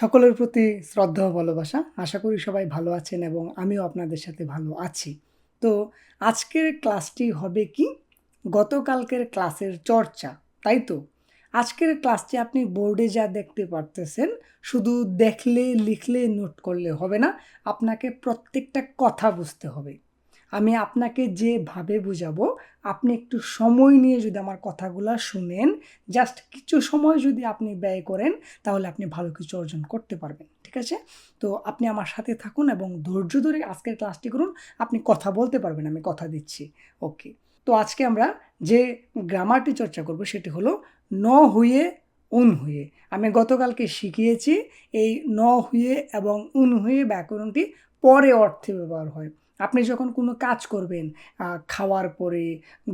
সকলের প্রতি শ্রদ্ধা ও ভালোবাসা। আশা করি সবাই ভালো আছেন এবং আমিও আপনাদের সাথে ভালো আছি। তো আজকের ক্লাসটি হবে কি? গতকালকের ক্লাসের চর্চা, তাই তো? আজকের ক্লাসটি আপনি বোর্ডে যা দেখতে পারতেছেন, শুধু দেখলে, লিখলে, নোট করলে হবে না, আপনাকে প্রত্যেকটা কথা বুঝতে হবে। আমি আপনাকে যেভাবে বুঝাবো, আপনি একটু সময় নিয়ে যদি আমার কথাগুলো শুনেন জাস্ট কিছু সময় যদি আপনি ব্যয় করেন, তাহলে আপনি ভালো কিছু অর্জন করতে পারবেন, ঠিক আছে? তো আপনি আমার সাথে থাকুন এবং ধৈর্য ধরে আজকের ক্লাসটি করুন, আপনি কথা বলতে পারবেন, আমি কথা দিচ্ছি ওকে তো আজকে আমরা যে গ্রামারটি চর্চা করব, সেটি হলো ন হুয়ে উন হুয়ে আমি গতকালকে শিখিয়েছি, এই ন হুয়ে এবং উন হুয়ে ব্যাকরণটি পরে অর্থে ব্যবহার হয়। আপনি যখন কোনো কাজ করবেন খাওয়ার পরে,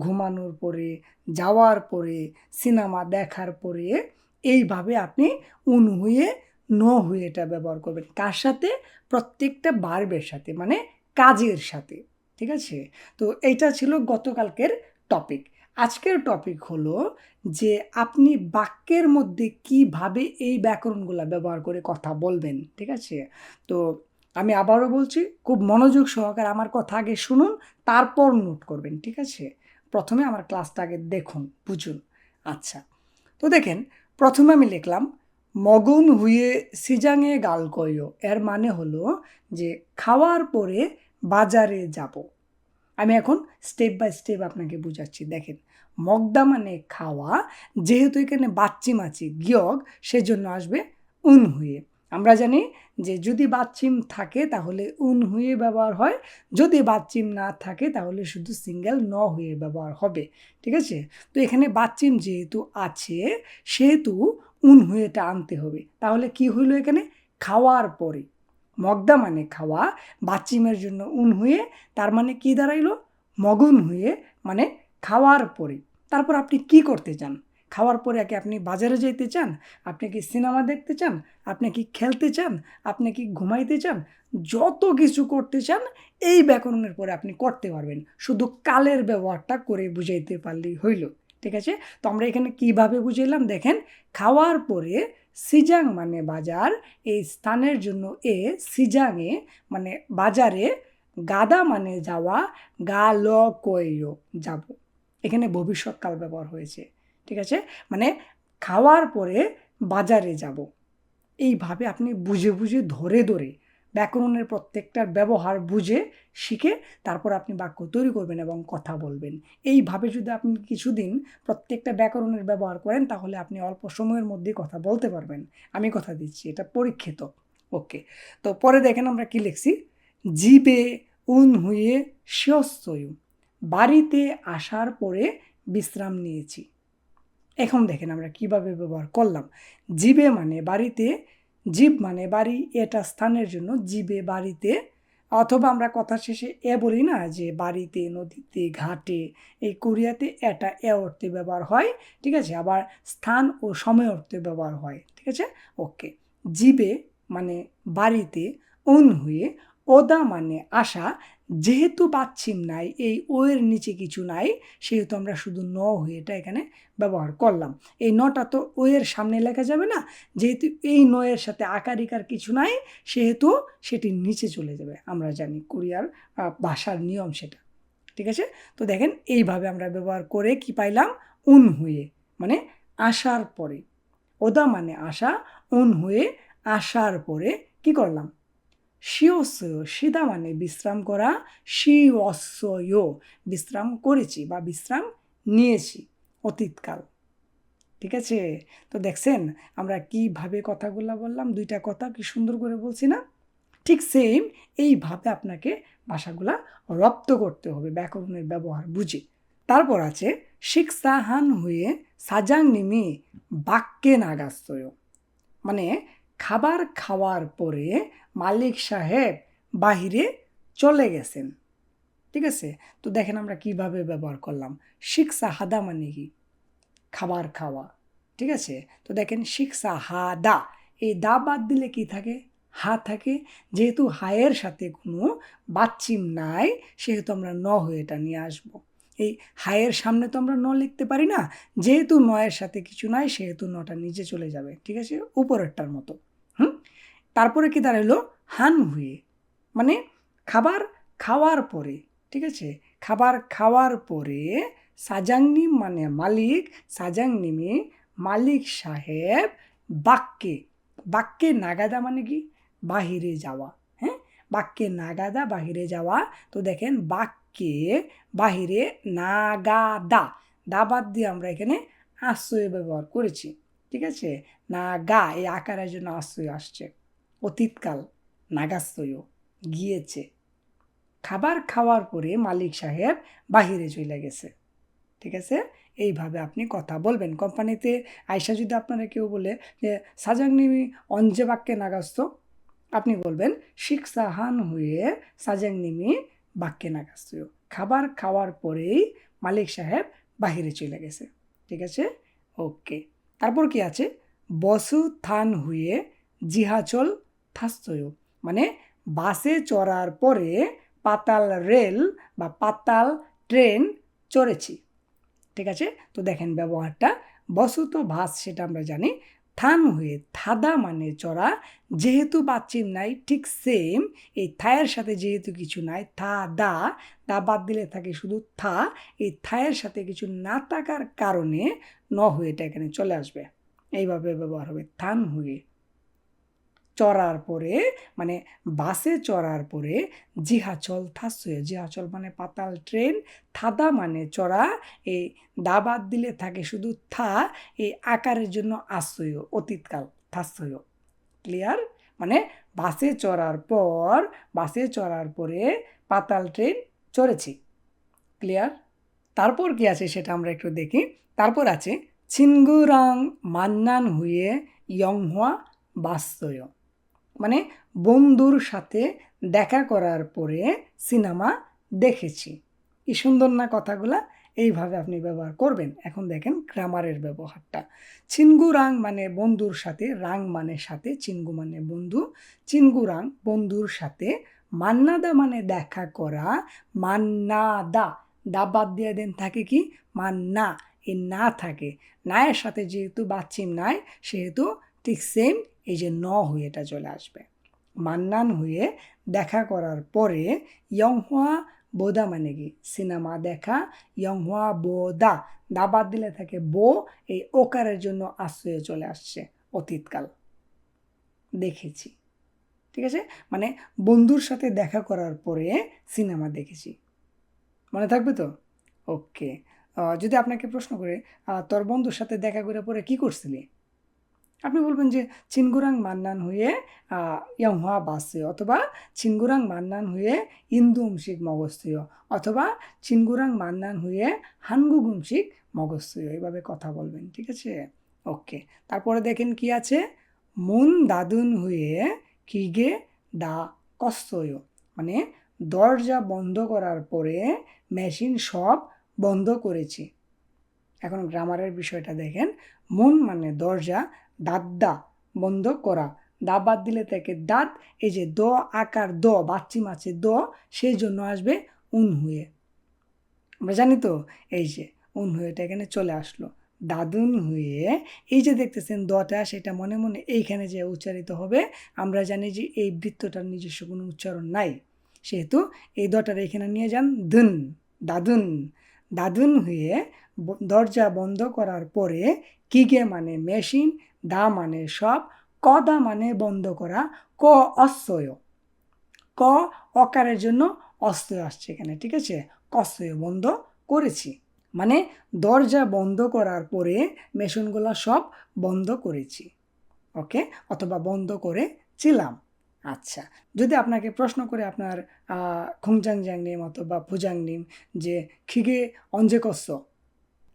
ঘুমানোর পরে, যাওয়ার পরে, সিনেমা দেখার পরে, এইভাবে আপনি উন হুয়ে, ন এটা ব্যবহার করবেন। কার সাথে প্রত্যেকটা বার্বের সাথে মানে কাজের সাথে, ঠিক আছে? তো এইটা ছিল গতকালকের টপিক আজকের টপিক হলো যে আপনি বাক্যের মধ্যে কীভাবে এই ব্যাকরণগুলো ব্যবহার করে কথা বলবেন, ঠিক আছে? তো আমি আবারও বলছি, খুব মনোযোগ সহকারে আমার কথা আগে শুনুন, তারপর নোট করবেন, ঠিক আছে? প্রথমে আমার ক্লাসটা আগে দেখুন, বুঝুন। আচ্ছা তো দেখেন, প্রথমে আমি লিখলাম, মগন হুয়ে সিজাঙে গাল কইও এর মানে হলো যে, খাওয়ার পরে বাজারে যাব। আমি এখন স্টেপ বাই স্টেপ আপনাকে বুঝাচ্ছি, দেখেন। মগদা মানে খাওয়া, যেহেতু এখানে বাচ্চি মাছি গিয়গ সেজন্য আসবে উন হুয়ে আমরা জানি যে যদি বাচ্চিম থাকে তাহলে উন হুয়ে ব্যবহার হয়, যদি বাচ্চিম না থাকে তাহলে শুধু সিঙ্গেল ন হুয়ে ব্যবহার হবে, ঠিক আছে? তো এখানে বাচ্চিম যেহেতু আছে, সেহেতু উন হুয়েটা আনতে হবে। তাহলে কি হইল এখানে? খাওয়ার পরে। মগদা মানে খাওয়া বাচ্চিমের জন্য উন হুয়ে তার মানে কি দাঁড়াইলো? মগুন হুয়ে মানে খাওয়ার পরে। তারপর আপনি কি করতে চান? খাওয়ার পরে কি আপনি বাজারে যেতে চান, আপনি কি সিনেমা দেখতে চান, আপনি কি খেলতে চান, আপনি কি ঘুমাইতে চান, যত কিছু করতে চান, এই ব্যাকরণের পরে আপনি করতে পারবেন। শুধু কালের ব্যবহারটা করে বুঝাইতে পারলেই হইল, ঠিক আছে? তো আমরা এখানে কীভাবে বুঝাইলাম? দেখেন, খাওয়ার পরে সিজাং মানে বাজার, এই স্থানের জন্য এ সিজাংয়ে মানে বাজারে, গাদা মানে যাওয়া, গা ল কইও যাব। এখানে ভবিষ্যৎকাল ব্যবহার হয়েছে। ঠিক আছে? মানে খাওয়ার পরে বাজারে যাব। এইভাবে আপনি বুঝে বুঝে ধরে ধরে ব্যাকরণের প্রত্যেকটার ব্যবহার বুঝে শিখে তারপর আপনি বাক্য তৈরি করবেন এবং কথা বলবেন। এইভাবে যদি আপনি কিছুদিন প্রত্যেকটা ব্যাকরণের ব্যবহার করেন, তাহলে আপনি অল্প সময়ের মধ্যে কথা বলতে পারবেন। আমি কথা দিচ্ছি, এটা পরীক্ষিত। ওকে, তো পরে দেখেন আমরা কি লিখছি? জিবে উন হুয়ে শিয়স্তয়ু বাড়িতে আসার পরে বিশ্রাম নিয়েছি। এখন দেখেন আমরা কীভাবে ব্যবহার করলাম। জিবে মানে বাড়িতে, জীব মানে বাড়ি এটা স্থানের জন্য জিবে বাড়িতে, অথবা আমরা কথা শেষে এ বলি না যে বাড়িতে, নদীতে, ঘাটে, এই কোরিয়াতে এটা এ অর্থে ব্যবহার হয়, ঠিক আছে? আবার স্থান ও সময় অর্থে ব্যবহার হয়, ঠিক আছে? ওকে। জিবে মানে বাড়িতে, উন হয়ে ওদা মানে আশা। যেহেতু বাচ্ছিম নাই, এই ও এর নিচে কিছু নাই, সেহেতু আমরা শুধু ন হয়ে এটা এখানে ব্যবহার করলাম। এই নটা তো ও এর সামনে লেখা যাবে না, যেহেতু এই নয়ের সাথে আকার ইকার কিছু নাই, সেহেতু সেটি নিচে চলে যাবে। আমরা জানি কোরিয়ার ভাষার নিয়ম সেটা। ঠিক আছে? তো দেখেন, এইভাবে আমরা ব্যবহার করে কি পাইলাম? উন হয়ে মানে আসার পরে। ওদা মানে আশা, উন হয়ে আসার পরে কি করলাম? শিওসয় সিদা মানে বিশ্রাম করা, শিওসয়, বিশ্রাম করেছি বা বিশ্রাম নিয়েছি অতীতকাল। ঠিক আছে? তো দেখছেন, আমরা কীভাবে কথাগুলো বললাম, দুইটা কথা কি সুন্দর করে বলছি না? ঠিক সেম এইভাবে আপনাকে ভাষাগুলা রপ্ত করতে হবে, ব্যাকরণের ব্যবহার বুঝে। তারপর আছে শিক্ষাহান হয়ে সাজাং নিমি বাক্যে নাগাস্তয়। মানে খাবার খাওয়ার পরে মালিক সাহেব বাহিরে চলে গেছেন। ঠিক আছে? তো দেখেন আমরা কীভাবে ব্যবহার করলাম। শিক্ষা হাদা মানে কি? খাবার খাওয়া। ঠিক আছে? তো দেখেন শিক্ষা হা দা এই দা বাদ দিলে কি থাকে? হা থাকে। যেহেতু হায়ের সাথে কোনো বাচ্চিম নাই, সেহেতু আমরা ন হয়ে এটা নিয়ে আসব। এই হায়ের সামনে তো আমরা ন লিখতে পারি না। যেহেতু নয়ের সাথে কিছু নাই, সেহেতু নটা নিচে চলে যাবে, ঠিক আছে? উপরেরটার মতো। হুম? তারপরে কি দাঁড়াল? হান হুয়ে। মানে খাবার খাওয়ার পরে, ঠিক আছে? খাবার খাওয়ার পরে সাজাংনিম মানে মালিক, সাজাংনিমে মালিক সাহেব বাক্যে বাক্যে নাগাদা মানে কি? বাহিরে যাওয়া। হ্যাঁ? বাক্যে নাগাদা, বাহিরে যাওয়া। তো দেখেন বাক্যে বাহিরে নাগাদা দা। দা বাদ দিয়ে আমরা এখানে আশ্রয় ব্যবহার করেছি, ঠিক আছে? নাগা এই আকারের জন্য আশ্রয় আসছে। অতীতকাল নাগাশ্রয় গিয়েছে। খাবার খাওয়ার পরে মালিক সাহেব বাহিরে চলে গেছে, ঠিক আছে? এইভাবে আপনি কথা বলবেন। কোম্পানিতে আয়সা যদি আপনারা কেউ বলে যে সাজাংনিমি অঞ্জে বাক্যে নাগাস্ত আপনি বলবেন শিক্ষাহান হয়ে সাজাংনিমি বাক্যে নাগাস্ত খাবার খাওয়ার পরেই মালিক সাহেব বাহিরে চলে গেছে। ঠিক আছে? ওকে। তারপর কি আছে? বসু থান হয়ে জিহাচল থাস্তয়। মানে বাসে চড়ার পরে পাতাল রেল বা পাতাল ট্রেন চড়েছি। ঠিক আছে? তো দেখেন ব্যবহারটা। বসু তো ভাস সেটা আমরা জানি। থান হয়ে থাদা মানে চড়া, যেহেতু বাচ্চিম নাই, ঠিক সেম এই থায়ের সাথে যেহেতু কিছু নাই থা দা দা বাদ দিলে থাকে শুধু থা, এই থায়ের সাথে কিছু না থাকার কারণে ন হয়ে এটা এখানে চলে আসবে। এইভাবে ব্যবহার হবে, থান হয়ে। চড়ার পরে মানে বাসে চড়ার পরে জিহাচল থাসয়ে জিহাচল মানে পাতাল ট্রেন, থাদা মানে চড়া, এই দাবাদ দিলে থাকে শুধু থা, এই আকারের জন্য আশ্রয়, অতীতকাল থাসয় ক্লিয়ার মানে বাসে চড়ার পর, বাসে চড়ার পরে পাতাল ট্রেন চড়েছি। ক্লিয়ার তারপর কি আছে সেটা আমরা একটু দেখি। তারপর আছে ছিনগুরাং মান্নান হুয়ে ইয়ংহুয়া বাস্তয় মানে বন্ধুর সাথে দেখা করার পরে সিনেমা দেখেছি। কি সুন্দর না কথাগুলা? এইভাবে আপনি ব্যবহার করবেন। এখন দেখেন গ্রামারের ব্যবহারটা। চিনগু রাং মানে বন্ধুর সাথে, রাং মানে সাথে, চিনগু মানে বন্ধু। চিনগু রাং বন্ধুর সাথে, মান্নাদা মানে দেখা করা, মান্নাদা। দা বাদ দিয়ে দেন, থাকে কি? মান্না। এ না থাকে। নায়ের সাথে যেহেতু বাচ্চিম নাই, সেহেতু ঠিক সেম এই যে ন হয়ে এটা চলে আসবে। মান্নান হয়ে দেখা করার পরে ইয়ংহুয়া বোদা মানে কি? সিনেমা দেখা, ইয়ংহুয়া বোদা। দা বাদ দিলে থাকে বো, এই ওকারের জন্য আশ্রয়ে চলে আসছে অতীতকাল। দেখেছি। ঠিক আছে? মানে বন্ধুর সাথে দেখা করার পরে সিনেমা দেখেছি। মনে থাকবে তো? ওকে যদি আপনাকে প্রশ্ন করে তোর বন্ধুর সাথে দেখা করে পরে কি করছিলি? আপনি বলবেন যে চিনগুরাং মান্নান হয়ে ইয়াংহুয়া বাসে অথবা চিনগুরাং মান্নান হয়ে ইন্দু উমশিক মগস্থীয় অথবা চিনগুরাং মান্নান হয়ে হানগু গুমশিক মগস্থীয় এইভাবে কথা বলবেন, ঠিক আছে? ওকে, তারপরে দেখেন কি আছে? মুন দাদুন হয়ে কিগে দা কস্তয় মানে দরজা বন্ধ করার পরে মেশিন সব বন্ধ করেছি। এখন গ্রামারের বিষয়টা দেখেন, মন মানে দরজা দাদ্দা বন্ধ করা। দা বাদ দিলে থেকে দাঁত, এই যে দ, আকার দ, বাচ্চি মাছে দ, সেই জন্য আসবে উন হয়ে আমরা জানি তো, এই যে উন হয়েটা এখানে চলে আসলো। দাদুন হয়ে এই যে দেখতেছেন দটা, সেটা মনে মনে এইখানে যে উচ্চারিত হবে, আমরা জানি যে এই বৃত্তটার নিজস্ব কোনো উচ্চারণ নাই। সেহেতু এই দটার এখানে নিয়ে যান দুন দাদুন। দাদুন হয়ে দরজা বন্ধ করার পরে কিগে মানে মেশিন দা মানে সব, ক দা মানে বন্ধ করা, ক অস্বয় ক অকারের জন্য অস্ত্র আসছে এখানে, ঠিক আছে? কস্বয় বন্ধ করেছি। মানে দরজা বন্ধ করার পরে মেশিনগুলো সব বন্ধ করেছি। ওকে? অথবা বন্ধ করেছিলাম। আচ্ছা যদি আপনাকে প্রশ্ন করে আপনার খুংজাং জাং নিম অথবা ফুজাং নিম যে খিগে অঞ্জে কস্য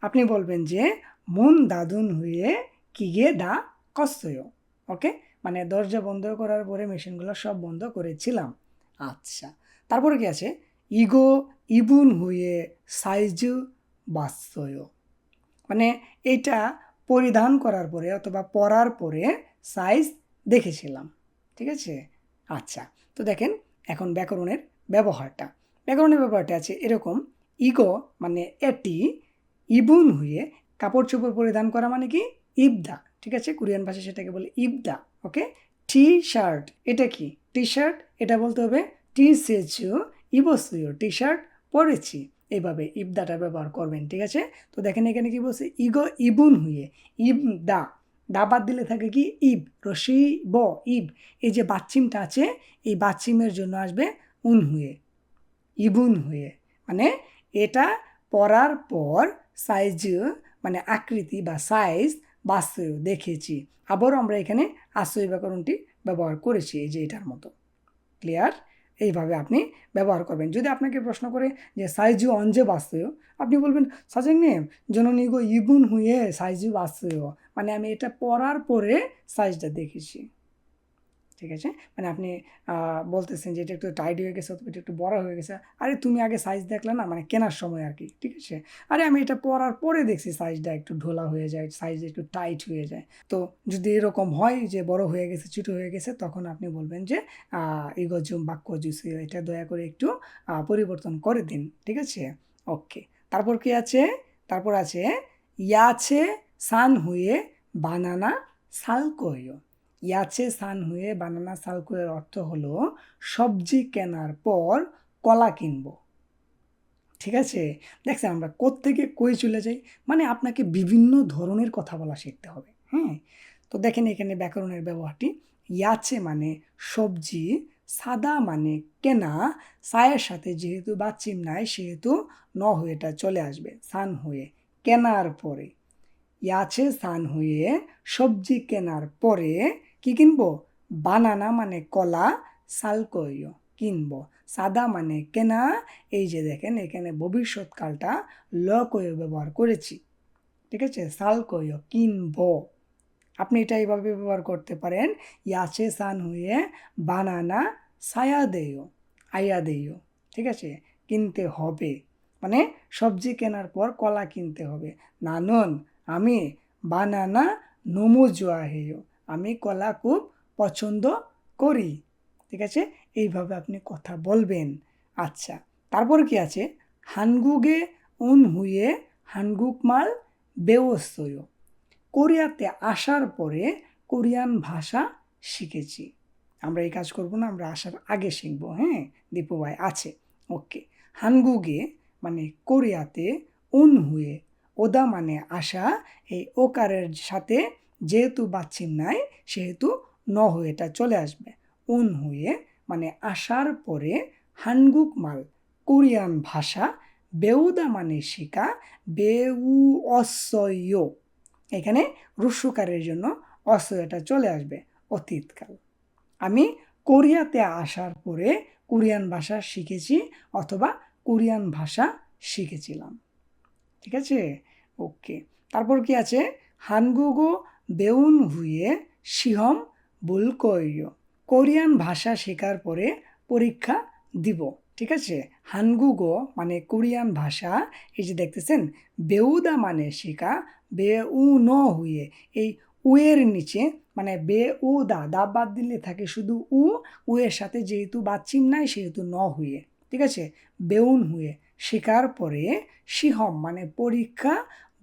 আপনি বলবেন যে, মন দাদুন হয়ে কিগে দা কস্তয় ওকে মানে দরজা বন্ধ করার পরে মেশিনগুলো সব বন্ধ করেছিলাম। আচ্ছা তারপরে কি আছে? ইগো ইবুন হয়ে সাইজু বাস্তয় মানে এটা পরিধান করার পরে অথবা পরার পরে সাইজ দেখেছিলাম, ঠিক আছে? আচ্ছা তো দেখেন এখন ব্যাকরণের ব্যবহারটা। ব্যাকরণের ব্যবহারটা আছে এরকম, ইগো মানে এটি, ইবুন হয়ে কাপড় চোপড় পরিধান করা মানে কি? ইবদা, ঠিক আছে? কোরিয়ান ভাষায় সেটাকে বলে ইবদা ওকে টি শার্ট এটা কি? টি শার্ট এটা বলতে হবে টি সেচু ইবসুয় টি শার্ট পরেছি। এইভাবে ইবদাটা ব্যবহার করবেন, ঠিক আছে? তো দেখেন এখানে কি বলছে? ইগো ইবুন হুয়ে ইব দা দা বাদ দিলে থাকে কি? ইব রসি ব, ইব। এই যে বাচ্চিমটা আছে, এই বাচ্চিমের জন্য আসবে উন হুয়ে, ইবুন হুয়ে। মানে এটা পরার পর সাইজ মানে আকৃতি বা সাইজ বাস্তব দেখেছি। আবারও আমরা এখানে আশ্রয় ব্যাকরণটি ব্যবহার করেছি, এই যে এটার মতো। ক্লিয়ার এইভাবে আপনি ব্যবহার করবেন। যদি আপনাকে প্রশ্ন করে যে সাইজু অঞ্জে বাস্তব আপনি বলবেন সাজেন নে জননিগো ইবুন হুয়ে সাইজু বাস্তব মানে আমি এটা পড়ার পরে সাইজটা দেখেছি। ঠিক আছে? মানে আপনি বলতেছেন যে এটা একটু টাইট হয়ে গেছে অথবা এটা একটু বড় হয়ে গেছে। আরে তুমি আগে সাইজ দেখলে না? মানে কেনার সময় আর কি, ঠিক আছে? আরে আমি এটা পরার পরে দেখছি সাইজটা একটু ঢোলা হয়ে যায় সাইজ একটু টাইট হয়ে যায়। তো যদি এরকম হয় যে বড় হয়ে গেছে, ছোটো হয়ে গেছে, তখন আপনি বলবেন যে ইগজুম বাক্য জুসি এটা দয়া করে একটু পরিবর্তন করে দিন, ঠিক আছে? ওকে তারপর কি আছে? তারপর আছে ইয়াছে সান হুয়ে বানানা সালকোয়। ইয়াছে সান হয়ে বানানা সালকুয়ের অর্থ হলো, সবজি কেনার পর কলা কিনব। ঠিক আছে? দেখছেন, আমরা কোত্থেকে কই চলে যাই? মানে আপনাকে বিভিন্ন ধরনের কথা বলা শিখতে হবে হ্যাঁ? তো দেখেন এখানে ব্যাকরণের ব্যবহারটি ইয়াছে মানে সবজি, সাদা মানে কেনা, সায়ের সাথে যেহেতু বাচ্চিম নাই, সেহেতু ন হয়েটা চলে আসবে, সান হয়ে কেনার পরে। ইয়াছে সান হয়ে সবজি কেনার পরে কি কিনবো? বানানা মানে কলা সালকইয় কিনবো। সাদা মানে কেনা, এই যে দেখেন এখানে ভবিষ্যৎকালটা ল লকয় ব্যবহার করেছি। ঠিক আছে? সালকইয় কিনবো। আপনি এটা এইভাবে ব্যবহার করতে পারেন ইয়াছে সান হয়ে বানানা সায়া দেয়, আয়া দেয়। ঠিক আছে? কিনতে হবে। মানে সবজি কেনার পর কলা কিনতে হবে। নানন, আমি বানানা নমু জোয়া হেয়। আমি কলা খুব পছন্দ করি। ঠিক আছে? এইভাবে আপনি কথা বলবেন। আচ্ছা তারপর কি আছে? হানগুগে উন হুয়ে হানগুক মাল বেওস্তয়। কোরিয়াতে আসার পরে কোরিয়ান ভাষা শিখেছি। আমরা এই কাজ করব না, আমরা আসার আগে শিখব হ্যাঁ? দীপু ভাই আছে। ওকে। হানগুগে মানে কোরিয়াতে উন হুয়ে ওদা মানে আসা, এই ওকারের সাথে যেহেতু বাচ্চিম নাই, সেহেতু ন হয়েটা চলে আসবে। উন হয়ে মানে আসার পরে হানগুক মাল, কোরিয়ান ভাষা, বেউদা মানে শিকা বেউ অসয় এখানে রুস্যকারের জন্য অসয়টা চলে আসবে, অতীতকাল। আমি কোরিয়াতে আসার পরে কোরিয়ান ভাষা শিখেছি অথবা কোরিয়ান ভাষা শিখেছিলাম। ঠিক আছে? ওকে। তারপর কি আছে? হানগুগো বেউন হুয়ে শিহম বুলকয় কোরিয়ান ভাষা শেখার পরে পরীক্ষা দিব, ঠিক আছে? হানগুগো মানে কোরিয়ান ভাষা, এই যে দেখতেছেন, বেউদা মানে শেখা বে উ ন হুয়ে এই উয়ের নিচে মানে বে উ দা দা বাদ দিলে থাকে শুধু উ, উয়ের সাথে যেহেতু বাচ্চিম নাই, সেহেতু ন হুয়ে ঠিক আছে? বেউন হুয়ে শেখার পরে শিহম মানে পরীক্ষা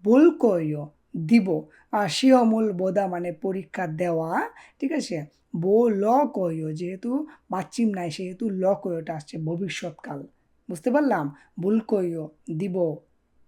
বলকয় দিব। শিহমূল বোদা মানে পরীক্ষা দেওয়া, ঠিক আছে? বো ল কয়, যেহেতু বাচ্চিম নাই, সেহেতু ল কয়টা আসছে ভবিষ্যৎকাল। বুঝতে পারলাম? ভুল কইও দিব।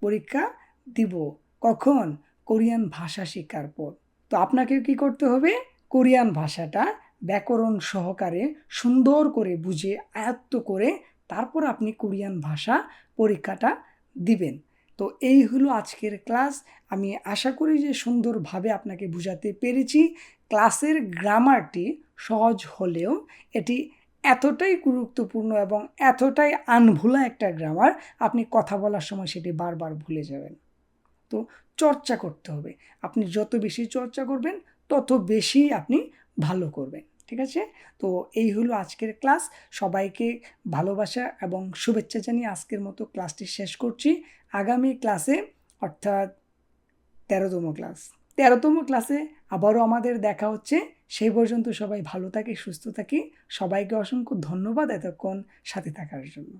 পরীক্ষা দিব। কখন? কোরিয়ান ভাষা শেখার পর। তো আপনাকে কি করতে হবে? কোরিয়ান ভাষাটা ব্যাকরণ সহকারে সুন্দর করে বুঝে, আয়ত্ত করে তারপর আপনি কোরিয়ান ভাষা পরীক্ষাটা দিবেন। তো এই হলো আজকের ক্লাস। আমি আশা করি যে সুন্দরভাবে আপনাকে বুঝাতে পেরেছি। ক্লাসের গ্রামারটি সহজ হলেও এটি এতটাই গুরুত্বপূর্ণ এবং এতটাই আনভুলা একটা গ্রামার, আপনি কথা বলার সময় সেটি বারবার ভুলে যাবেন। তো চর্চা করতে হবে। আপনি যত বেশি চর্চা করবেন, তত বেশি আপনি ভালো করবেন। ঠিক আছে? তো এই হলো আজকের ক্লাস। সবাইকে ভালোবাসা এবং শুভেচ্ছা জানিয়ে আজকের মতো ক্লাসটি শেষ করছি। আগামী ক্লাসে, অর্থাৎ তেরোতম ক্লাস। তেরোতম ক্লাসে আবারও আমাদের দেখা হচ্ছে। সেই পর্যন্ত সবাই ভালো থাকে, সুস্থ থাকে। সবাইকে অসংখ্য ধন্যবাদ এতক্ষণ সাথে থাকার জন্য।